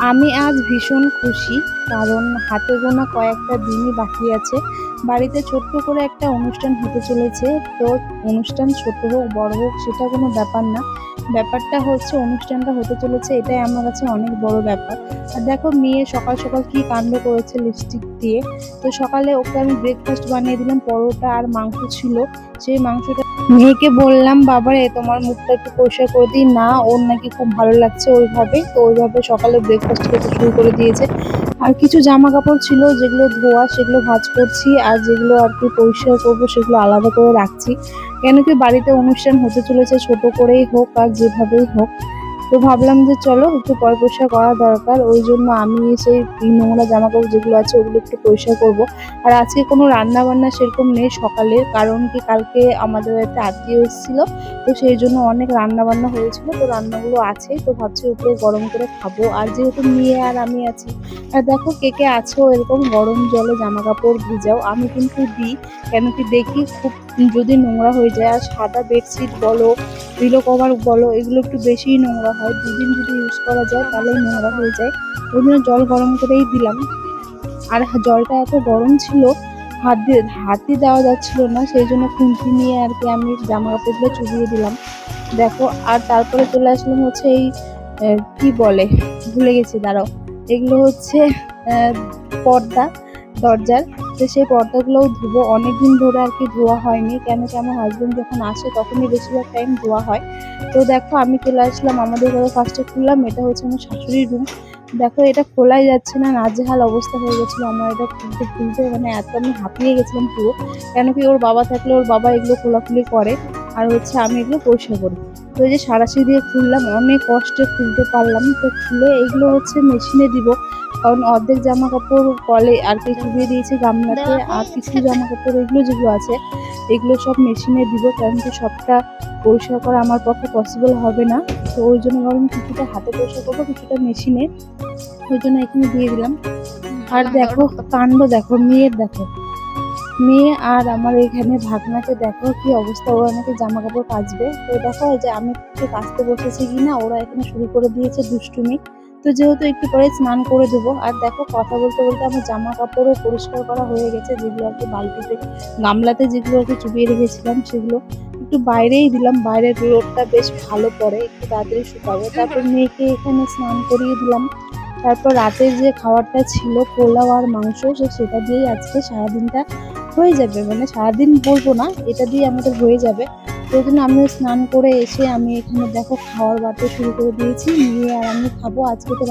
আমি আজ ভীষণ খুশি, কারণ হাতে গোনা কয়েকটা দিনই বাকি আছে। বাড়িতে ছোট্ট করে একটা অনুষ্ঠান হতে চলেছে। তো অনুষ্ঠান ছোট হোক, বড় হোক, সেটা কোনো ব্যাপার না। ব্যাপারটা হচ্ছে, অনুষ্ঠানটা হতে চলেছে, এটাই আমার কাছে অনেক বড় ব্যাপার। আর দেখো, মেয়ে সকাল সকাল কি কাণ্ড করেছে লিপস্টিক দিয়ে। তো সকালে ওকে আমি ব্রেকফাস্ট বানিয়ে দিলাম, পরোটা আর মাংস ছিল। সেই মাংসটা মেয়েকে বললাম, বাবারে, তোমার মুখটা একটু পরিষ্কার করে দিই। না, ওর নাকি খুব ভালো লাগছে ওইভাবে। তো ওইভাবে সকালে ব্রেকফাস্ট করতে শুরু করে দিয়েছে। আর কিছু জামা কাপড় ছিল, যেগুলো ধোয়া, সেগুলো ভাঁজ করছি। আর যেগুলো আর কি পরিষ্কার করব, সেগুলো আলাদা করে রাখছি। কেন কি বাড়িতে অনুষ্ঠান হতে চলেছে ছোট করেই হোক আর যেভাবেই হোক তো ভাবলাম যে চলো, একটু পরিষ্কার করা দরকার। ওই জন্য আমি সেই নোংরা জামা কাপড় যেগুলো আছে, ওগুলো একটু পরিষ্কার করব। আর আজকে কোনো রান্না বান্না সেরকম নেই সকালে, কারণ কি কালকে আমাদের বাড়িতে আত্মীয় এসেছিল, তো সেই জন্য অনেক রান্না বান্না হয়েছিল। তো রান্নাগুলো আছে, তো ভাবছি উপরে গরম করে খাব। আর যেহেতু মেয়ে আর আমি আছি, আর দেখো কে কে আছো, এরকম গরম জলে জামা কাপড় ভিজাও। আমি কিন্তু দিই, কেন কি দেখি খুব যদি নোংরা হয়ে যায়, আর সাদা বেডশিট বলো পিলো কভার বলো, এগুলো একটু বেশিই নোংরা হয়। দুদিন যদি ইউজ করা যায়, তাহলেই নোংরা হয়ে যায়। ওই জন্য জল গরম করেই দিলাম। আর জলটা এত গরম ছিল, হাত দিয়ে হাতই দেওয়া যাচ্ছিল না, সেই জন্য খুন্তি নিয়ে আর কি আমি জামা কাপড়গুলো চুবিয়ে দিলাম। দেখো, আর তারপরে চলে আসলাম হচ্ছে এই কি বলে, ভুলে গেছি, দাঁড়াও। এগুলো হচ্ছে পর্দা, দরজার। তো সেই পর্দাগুলোও ধুবো। অনেকদিন ধরে আর কি ধোয়া হয়নি। কেন কি আমার হাজবেন্ড যখন আসে তখনই বেশিরভাগ টাইম ধোয়া হয়। তো দেখো, আমি চলে আসলাম, আমাদের ঘরে ফার্স্টে খুললাম, এটা হচ্ছে আমার শাশুড়ির রুম দেখো, এটা খোলাই যাচ্ছে না, নাজেহাল অবস্থা হয়ে গেছিল আমার। এটা খুলতে খুলতে মানে এত আমি হাঁপিয়ে গেছিলাম পুরো। কেন কি ওর বাবা থাকলে ওর বাবা এগুলো খোলাখুলি করে। আর হচ্ছে আমি এগুলো পরিষ্কার করি। তো এই যে সারাশি দিয়ে খুললাম, অনেক কষ্টে খুলতে পারলাম। তো খুলে এগুলো হচ্ছে মেশিনে দিব। কারণ অর্ধেক জামা কাপড় কলে আর কি চুবিয়ে দিয়েছি গামলাতে আর কিছু জামা কাপড় এগুলো যেগুলো আছে এগুলো সব মেশিনে দিব কারণ কি সবটা পরিষ্কার করা আমার পক্ষে পসিবল হবে না। তো ওই জন্য ভাবলাম কিছুটা হাতে পরিষ্কার করব কিছুটা মেশিনে। ওই জন্য এখানে দিয়ে দিলাম। আর দেখো কাণ্ড দেখো মেয়ের দেখো। মেয়ে আর আমার এখানে ভাগনাকে দেখো কি অবস্থা ওরা নাকি জামা কাপড় কাচবে। তো দেখো যে আমি কাচতে বসেছি কিনা ওরা এখানে শুরু করে দিয়েছে দুষ্টুমি। তো যেহেতু একটু পরে স্নান করে দেবো আর দেখো কথা বলতে বলতে আমার জামা কাপড়ও পরিষ্কার করা হয়ে গেছে, যেগুলো আর কি বালতিতে, গামলাতে যেগুলো আর কি চুবিয়ে রেখেছিলাম সেগুলো একটু বাইরেই দিলাম, বাইরের রোডটা বেশ ভালো পড়ে, একটু তাড়াতাড়ি শুকাবো। তারপর মেয়েকে এখানে স্নান করিয়ে দিলাম। তারপর রাতের যে খাবারটা ছিল, পোলাও আর মাংস, সে সেটা দিয়েই আজকে সারাদিনটা হয়ে যাবে। মানে সারাদিন বলব না, এটা দিয়ে আমাদের হয়ে যাবে। তো জন্য আমিও স্নান করে এসে আমি এখানে দেখো খাওয়ার বাড়তে শুরু করে দিয়েছি, নিয়ে আর আমি খাব। আজকে তো